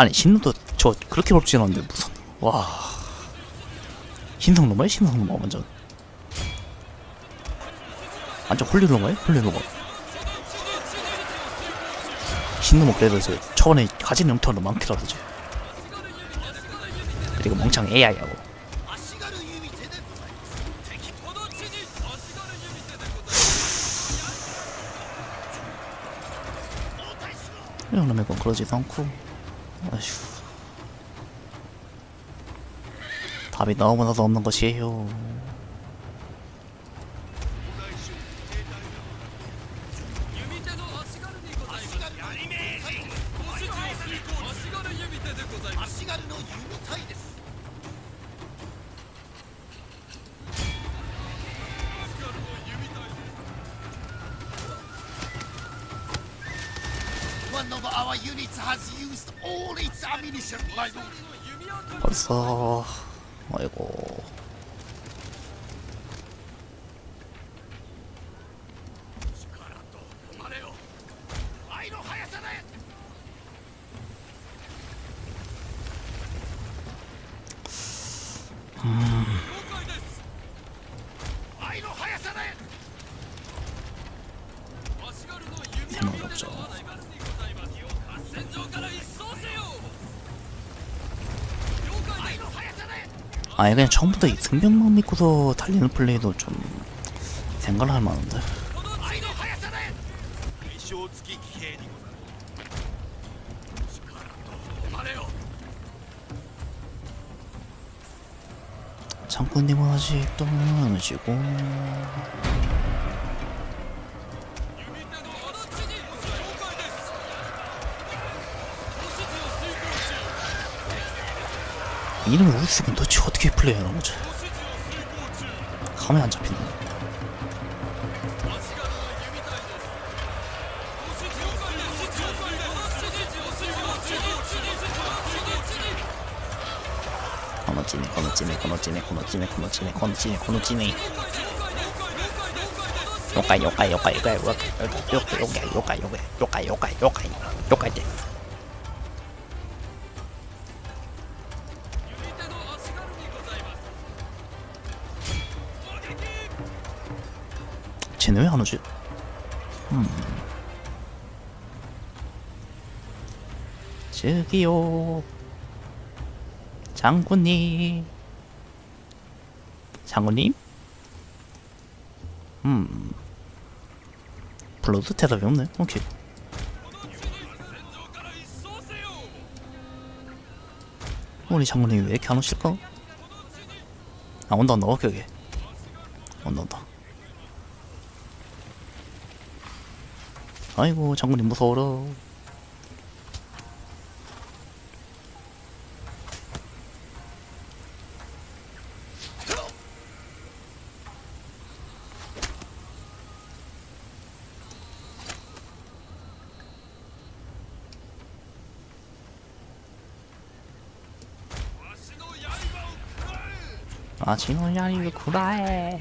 아니 신노도 저 그렇게 높지 않은데 무슨 와. 신성로마야 신성로마 완전. 아, 완전 홀리로마야 홀리로마 신노모 그래도 이제 초반에 가진 영토는 많더라도 이 그리고 멍청 AI하고. 이런 놈의 건 그러지도 않고 아휴. 답이 너무나도 없는 것이에요 One of our units has used all its ammunition, my lord. 벌써 아이고 아니 그냥 처음부터 이 승병만 믿고서 달리는 플레이도 좀 생각을 할 만한데. 장군님은 아직 떠나시고. 이놈 우리 수군 도대체 어떻게 플레이하는 거지? 감이 안 잡히네. 건너찌네 건너찌네 건너찌네 건너찌네 건너찌네 건너찌네 건너찌네 요까이 요까이 요까이 요까이 요까이 요까이 요까이 요까이 요까이 요까이 요까이 요까이 쟤는 왜 안 오지? 음. 저기요 장군님 장군님? 음 불러도 대답이 없네 오케이 우리 장군님 왜 이렇게 안 오실까? 아 온다 온다 오케이 오케이 온다 온다 아이고 장군님 무서워라. 아지노 야리를 구라해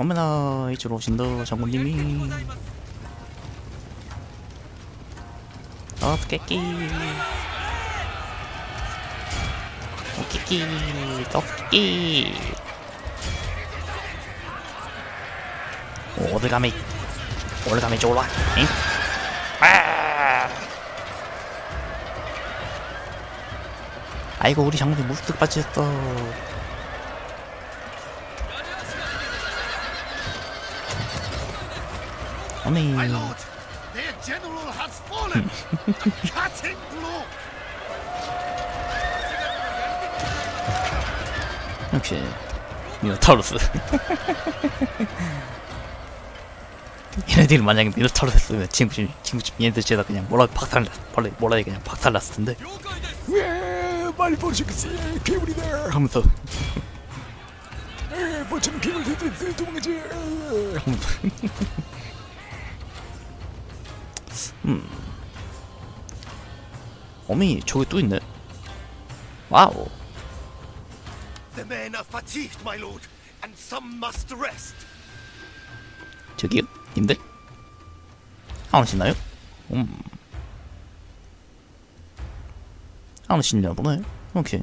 어머나 이쪽으로 오신다 장군님이. 어떻게 끼. 오키키 떡키 오르가미 오르가미 좋아 응? 아! 아이고 우리 장군이 물뚝 빠졌어 아니. 역시 미노타우루스. 얘네들이 만약에 미노타우루스 했으면 친구 집 친구 얘네들 죄다 그냥 몰아 박살 몰라 몰라 그냥 박살 났을 텐데. 예 빨리 보시겠어요 괴물이다 하면서. 예 보시면 괴물 도망가지. 하면서. 음 어미 저기 또 있네 와우 The men are fatigued, my lord, and some must rest. 저기요 님들 안 오시나요? 음. 안 오시냐 보네 오케이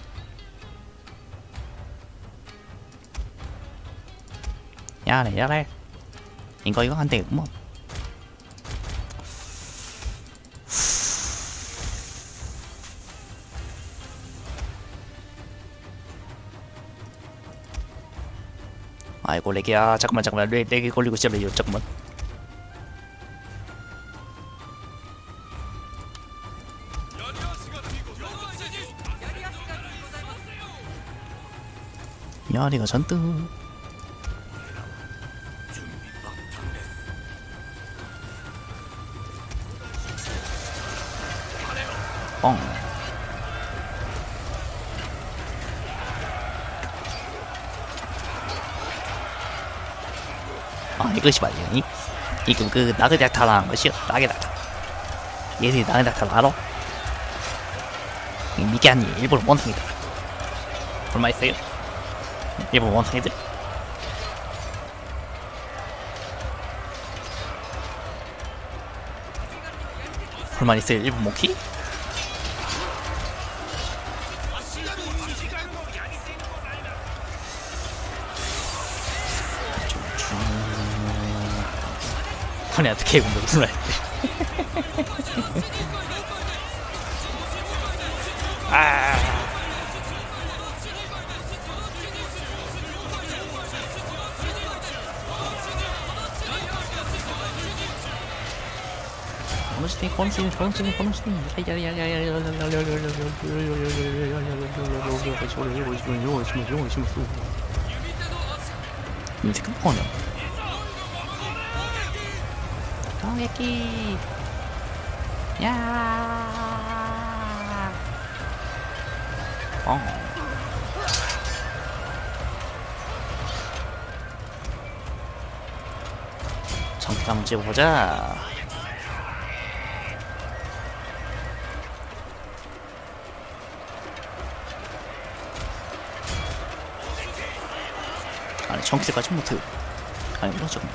やれやれ이거이거한대뭐 아이고 렉이야 잠깐만 잠깐만 렉, 렉이 걸리고 있잖아요 잠깐만 야리가 잔뜩 뻥 아 이것이 말이야. 이 이거 그 나그네 닥터라는 것이요 나그네 닥터. 얘들이 나그네 닥터 알아? 이 미개한 일본 원숭이들. 얼마 있어요? 일본 원숭이들? 얼마 있어요? 일본 모키? 金あって警部に乗るつもりやってああこの視点、この視点、この視点、この視点。見てくるかな 강백기. 야. 어. 잠깐 찍어보자. 아니 청키까지 못해. 아니 뭐라 잠깐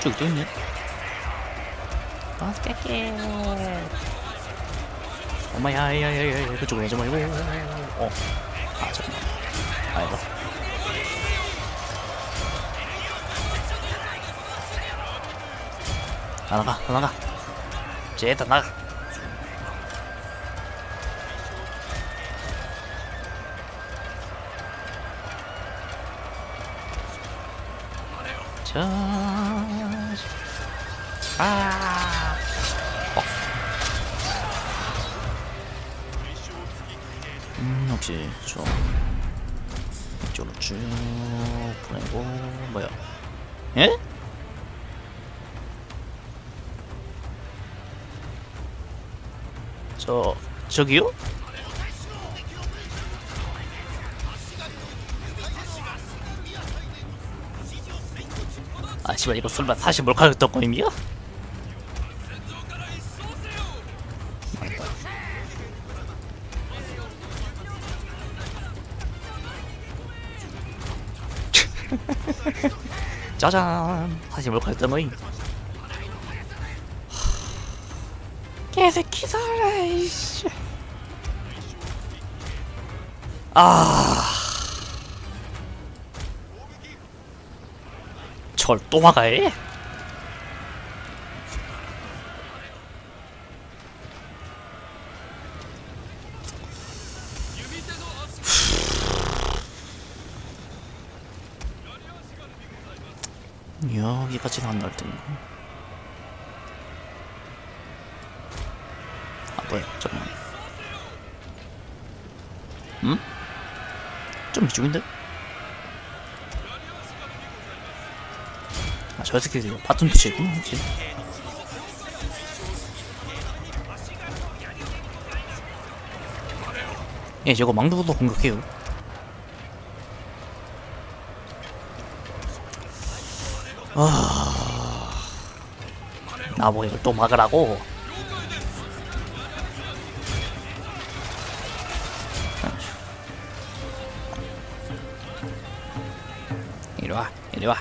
저기 또 있네 맛있겠게 엄마야 야야야야 그쪽으로 오지 말고. 어아 잠깐만. 아니다 아 나가 아 나가. 쟤다 나가. 자. 아. 음, 혹시 좀 이쪽으로 쭉 보내고 뭐야? 예? 저 저기요? 아 씨발 이거 설마 사실 몰카였던 거임이야? 짜잔. 사실 몰카였던 거임 개새끼 살아 이씨. 아... 저걸 또 막아해? 여기까지는 안 날등 아 뭐야 잠깐만 음? 좀 이쪽인데? 아 저 새끼들 바톤 피치구나 혹시 예 저거 망도도 공격해요 나뭐 이걸 또 막으라고? 이리 와 이리 와.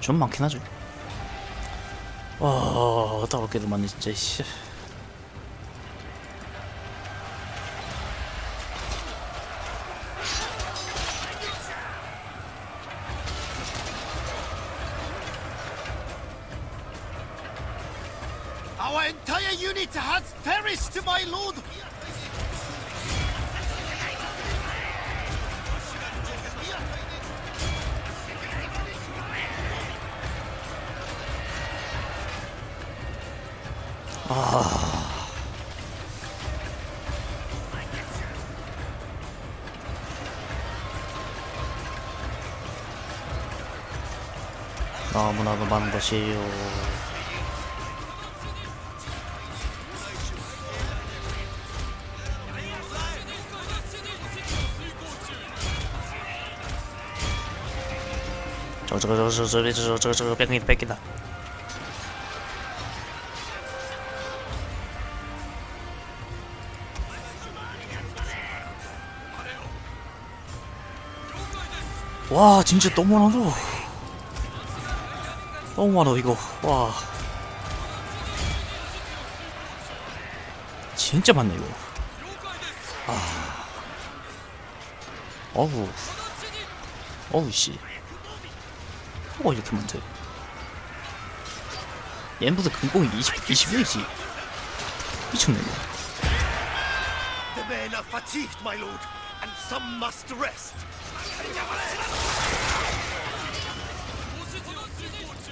좀 많긴 하죠. 와 더럽게도 많네 진짜 씨 entire unit has perished, my lord! 너무나도 많은 것이에요 저거 저거 저거 저거 저거 저거 저거 뺏긴다 뺏긴다. 와 진짜 너무 많아도 너무 많아 이거. 와. 진짜 많네 이거. 아. 어우. 어우 씨. 뭐가 이렇게 많대 얘보다 근공이 20, 21이지. 미쳤네. 이거.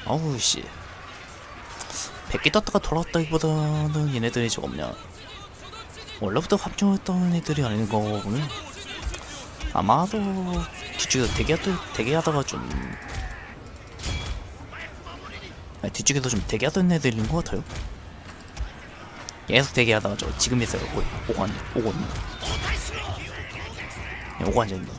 어우 씨. 100개 떴다가 돌아왔다기보다는 얘네들이 좀 없냐. 원래부터 합종했던 애들이 아닌 거고는 아마도 뒤쪽에서 대기하다, 대기하다가 좀 뒤쪽에서 좀 대기하던 애들인 것 같아요 계속 대기하다가 저 지금 있어요 오, 오고 앉 오고 있는 예, 오고 앉아있는 거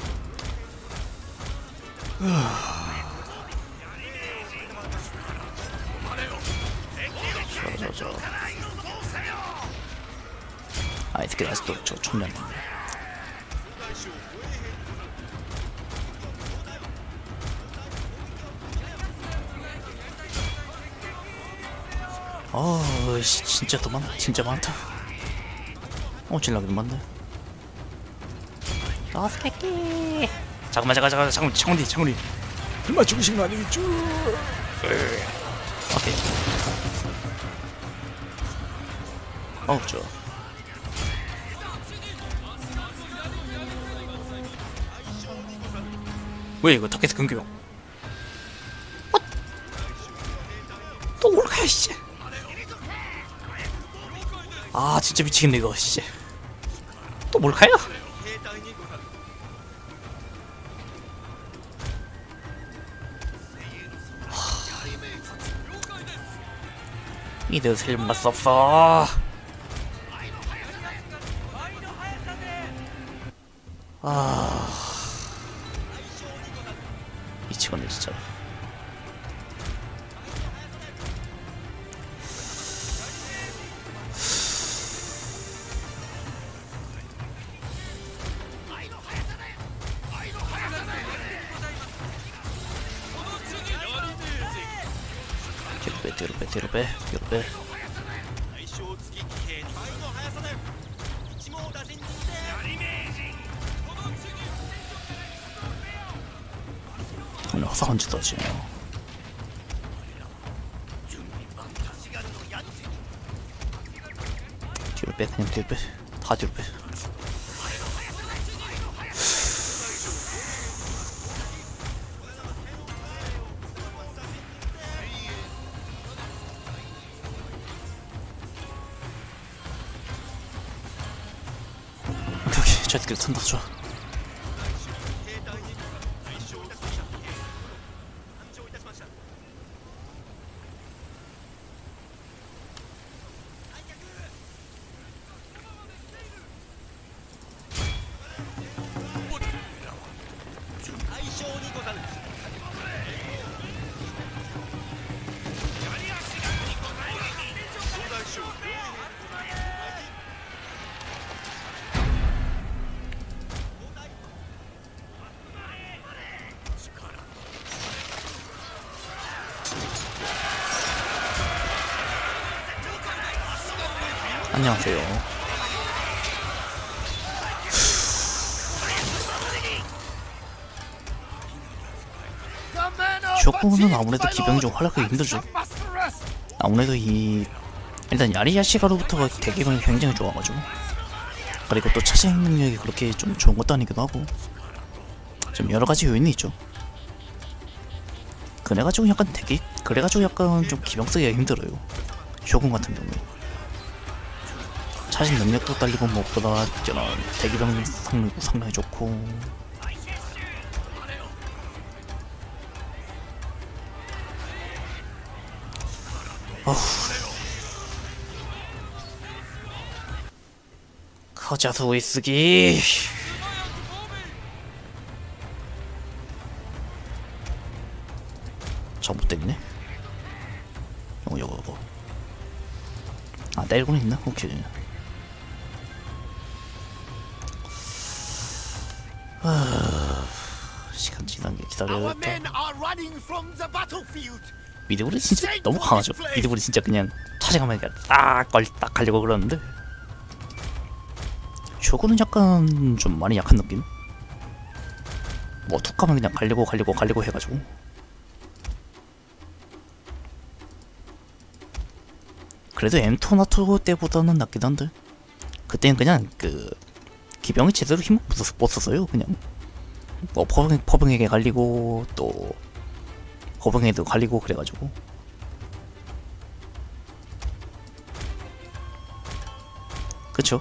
저, 저, 저. 아, 이 새끼 아직도 저 총량. 아, 씨, 진짜 더 많아. 진짜 많다. 어, 질라기도 많네. 개. 잠깐만, 잠깐, 잠깐, 잠깐, 창훈이, 창훈이. 설마 죽으신 거 아니겠죠? 오케이. 어우 좋아. 왜 이거 타켓 근교용? 어? 또 올라가요 씨. 아 진짜 미치겠네 이거 씨. 또? 이들 살림할 수 없어. 아 뒤로 빼 뒤로 빼. 오늘 화사한 짓 하지. 뒤로 빼 그냥 뒤로 빼. 다다 뒤로 빼. 새끼 탄다 좋아 ' 쇼코는 아무래도 기병이 좀 활약하기 힘들죠. 아무래도 이 일단 야리야시가로부터가 대기근이 굉장히 좋아가지고 그리고 또 차지행 능력이 그렇게 좀 좋은 것도 아니기도 하고 좀 여러 가지 요인이 있죠. 그래가지고 약간 대기 그래가지고 약간 좀 기병 쓰기가 힘들어요. 쇼군 같은 경우에. 차진 능력도 딸리고 무엇보다 저런 대기병 상력도 상당히 좋고 어후 커자수 위스기 전부 때리네. 요거 요거 요거. 아 때리고는 있나? 오케이. 시간 지난 게 기다려야겠다. 미드볼이 진짜 너무 강하죠. 미드볼이 진짜 그냥 찾아가면 그냥 딱걸딱 가려고 그러는데 쇼구는 약간 좀 많이 약한 느낌. 뭐 툭하면 그냥 가려고 가려고 가려고 해가지고 그래도 엠토나토 때보다는 낫긴 한데 그때는 그냥 그 기병이 제대로 힘을 못 썼어요 그냥 뭐 퍼병, 퍼병에게 갈리고 또 거병에도 갈리고 그래가지고. 그쵸?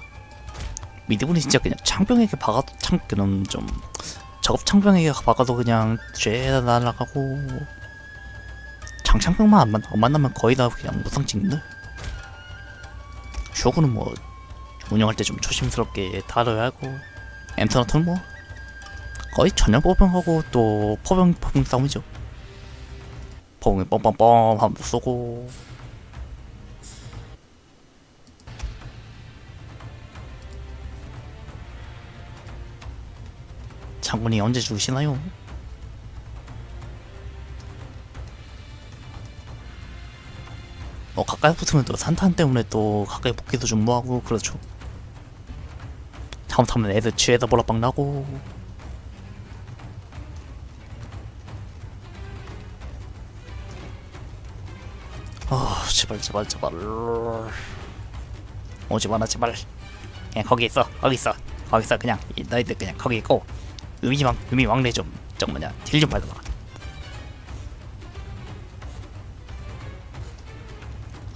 미드분이 진짜 그냥 창병에게 박아도 창 그런 좀 작업 창병에게 박아도 그냥 죄다 날아가고. 장창병만 안, 만, 안 만나면 거의 다 그냥 무상 찍는데 쇼구는 뭐 운영할 때 좀 조심스럽게 다뤄야 하고. 엠터너트는 뭐? 거의 전혀 포병하고 또 포병 포병 싸움이죠 포병이 뻥뻥뻥 하면서 쏘고. 장군이 언제 죽으시나요? 뭐 가까이 붙으면 또 산탄 때문에 또 가까이 붙기도 좀 뭐하고 그렇죠. 잘못하면 애들 쥐에다 볼락방 나고 아 제발 제발 제발. 오지 마라 제발. 그냥 거기 있어 거기 있어. 거기 있어 그냥. 이 너희들 그냥 거기 있고. 의미왕 의미왕래 좀저 뭐냐. 딜좀 받아봐.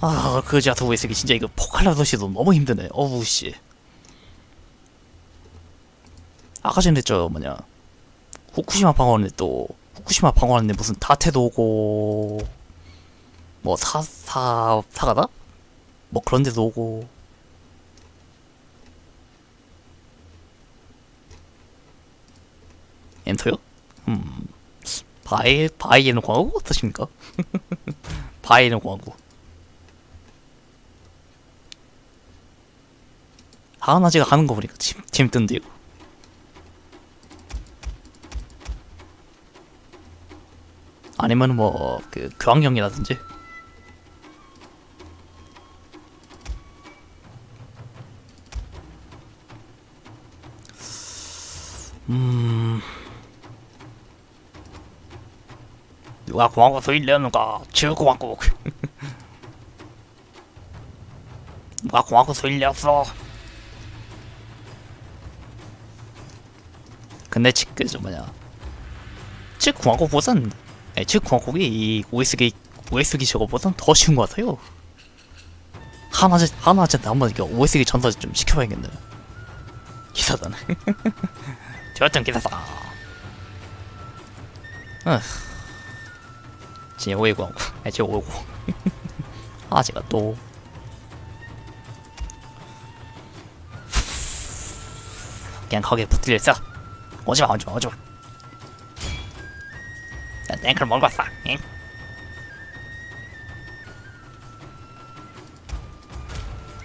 아, 그 자투 웨스기 진짜 이거 포칼라도시도 너무 힘드네. 어우 씨. 아까 전에 저 뭐냐. 후쿠시마 방어원에 또 후쿠시마 방어원에 무슨 다테도 오고 뭐 사 사 사가다? 뭐 그런 데도 오고 엔터요? 음 바이 바이에는 광고 어떠십니까? 바이에는 광고 하나지가 하는 거 보니까 재, 재밌던데 이거 아니면 뭐 그 교환경이라든지 음... 누가 광고서 일려는가? 지금 광고. 누가 광고서 일렸어? 근데 지금 그 뭐냐? 즉 광고보단, 네, 즉 광고기 이 OS기 OS기 저거보단 더 쉬운 거 같아요. 하나제 하나한테 한번 이거 OS기 전사 좀 시켜봐야겠네. 기사잖아. 저였던 기사다. 어. 제519 아, 제519 아 제가 또. 그냥 거기에 붙들려 있어. 오지마 오지마 오지마. 난 탱크를 몰고 왔어. 응?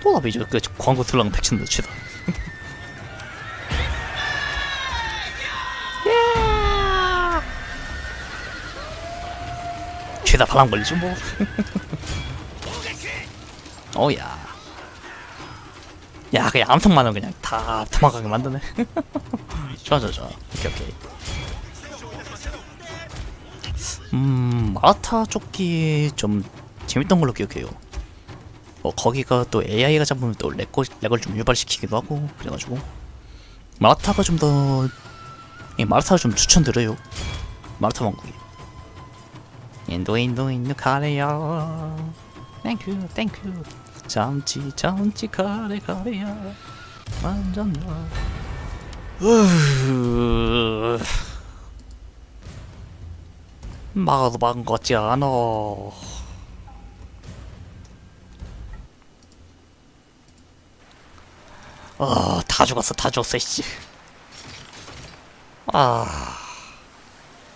또 나비죠. 그 광고 들랑 백신도 치다 죄다 바람 걸리죠 뭐. 어야. 야 그냥 암석만은 그냥 다 도망가게 만드네. 좋아 좋아 좋아. 오케이 오케이. 음 마라타 쪽이 좀 재밌던 걸로 기억해요. 뭐 거기가 또 AI가 잡으면 또 렉걸, 렉을 좀 유발시키기도 하고 그래가지고. 마라타가 좀더 예, 마라타를 좀 추천드려요. 마라타 왕국이 인도 인도 인도 카레야 땡큐 땡큐 잠치 잠치 카레 카레야 완전 나 막은 것 같지 않아. 아, 다 죽었어, 다 죽었어, 씨. 아,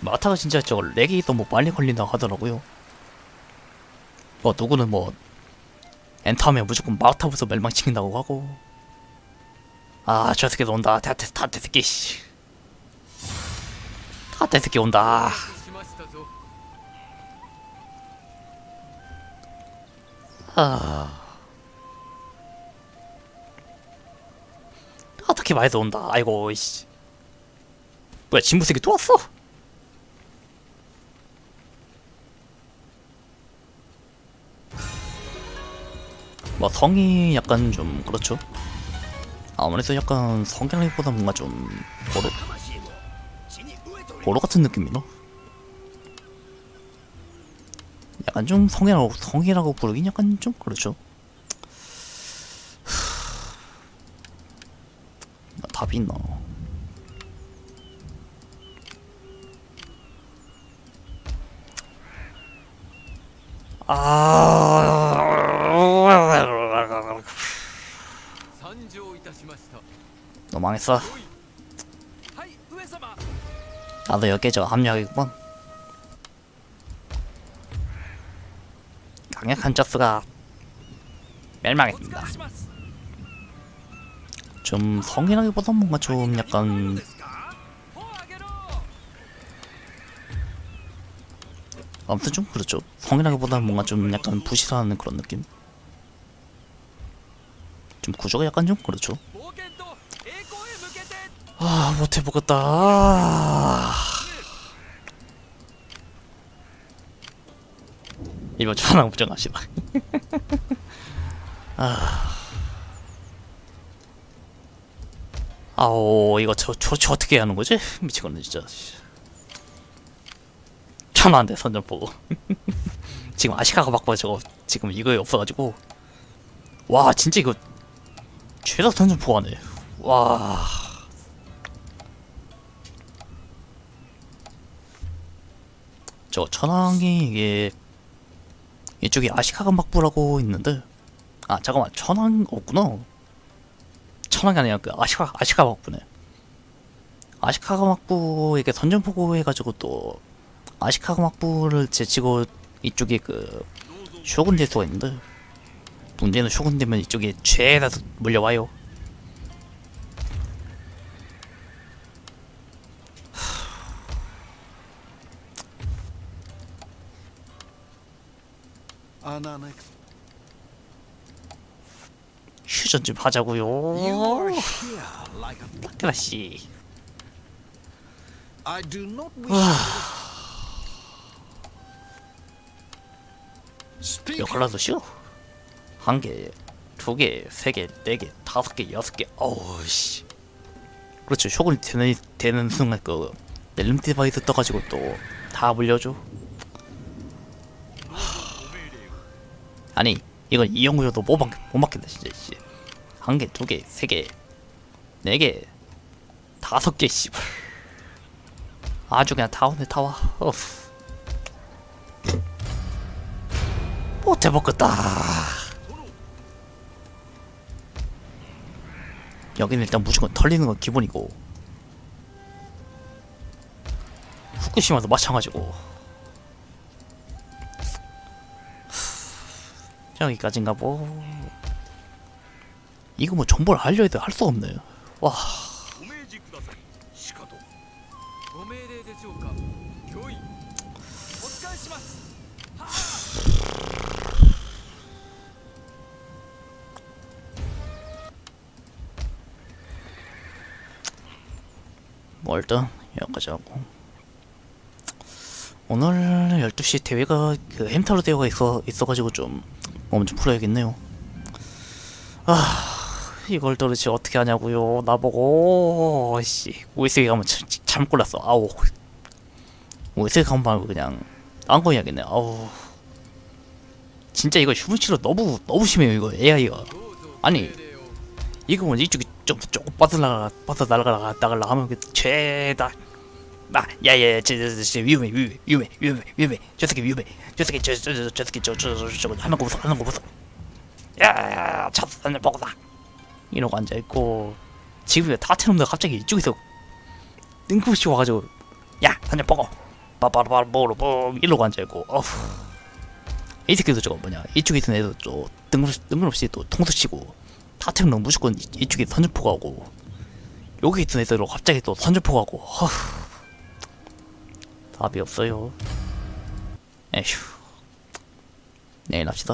마타가 진짜 저 렉이 너무 빨리 걸린다고 하더라고요. 뭐 누구는 뭐 엔터하면 무조건 마타부터 멸망시킨다고 하고. 아저 새끼도 온다. 대한테 다대 새끼 씨. 다테 새끼 온다. 아. 어떻게 많이도 온다. 아이고 이씨. 뭐야 진부 새끼 또 왔어? 뭔가 성이 약간 좀 그렇죠? 아무래도 약간 성향이보다 뭔가 좀 보로 보로 같은 느낌이나? 약간 좀 성이라고 성이라고 부르긴 약간 좀 그렇죠? 아, 답이 있나? 아 너 망했어. 나도 여기죠 합류하겠군 강력한 접수가 멸망했습니다. 좀 성인하기보다 뭔가 좀 약간 아무튼 좀 그렇죠. 성인하기보다 뭔가 좀 약간 부실한 그런 느낌? 좀 구조가 약간 좀 그렇죠. 아 못해보겠다. 아... 이번 전화 부정합시다. 아. 아오 이거 저, 저, 저 어떻게 하는 거지? 미치겠네 진짜. 천만대 선전 보고 지금 아시카가 바꿔 저거 지금 이거에 없어가지고 와 진짜 이거 죄다 선전 보하네. 와. 저 천왕이 이게 이쪽에 아시카 감박부라고 있는데 아 잠깐만 천왕 없구나. 천왕이 아니라 그 아시카 아시카 감박부네. 아시카 감박부 이게 선전포고 해가지고 또 아시카 감박부를 제치고 이쪽에 그 쇼군 될 수가 있는데 문제는 쇼군 되면 이쪽에 죄다 물려와요 휴전 좀 하자고요. Wish Speak. 요컬라도 쇼? 한 개, 두 개, 세 개, 네 개, 다섯 개, 여섯 개. 어우 씨. 그렇죠. 쇼군이 되는, 되는 순간 그 렐름 디바이스 떠가지고 또 다 물려줘 아니 이건 이영구여도 못, 막, 못 맞겠다 진짜 씨. 한 개, 두 개, 세 개, 네 개, 다섯 개 씨발. 아주 그냥 다 오네 다 와. 어후. 못 해 먹겠다. 여기는 일단 무조건 털리는 건 기본이고. 후쿠시마도 마찬가지고 여기까지인가 뭐. 이거 뭐 정보를 알려 해도 할 수가 없네. 와뭐 일단 여기까지 하고. 오늘 12시 대회가 그 햄타로 대회가 있어 있어가지고 좀 엄청 풀어야겠네요. 아 이걸 도대체 어떻게 하냐고요 나보고. 씨 오이스에 가면 참, 잘못 골랐어. 아우. 오이스에 가면 말고 그냥 딴거 해야겠네. 아우. 진짜 이거 휴무치로 너무 너무 심해요 이거 AI가. 아니 이거 뭐 이쪽이 좀 조금 빠져나가 빠져나가다가 하면 최다. 그 아 야야야 저저저 위험해 위험해 위험해 위험해 저 새끼 위험해. 저 새끼 저저저 새끼 저저 저거 하는 거 보소 하는 거 보소 야야야 차단을 먹어다 이러고 앉아 있고 지금 다채놈들 갑자기 이쪽에서 뜬금없이 와가지고 야 한잔 먹어. 빠빠빠빠 먹으러 뭐 이러고 앉아 있고 어후. 이 새끼도 저거 뭐냐. 이쪽에 있는 애도 또 뜬금없이 뜬금없이 또 통수 치고 타템은 무조건 이, 이쪽에 선전포가 오고 여기 있던 애들로 갑자기 또 선전포가 오고 허후 답이 없어요. 에휴 내일 합시다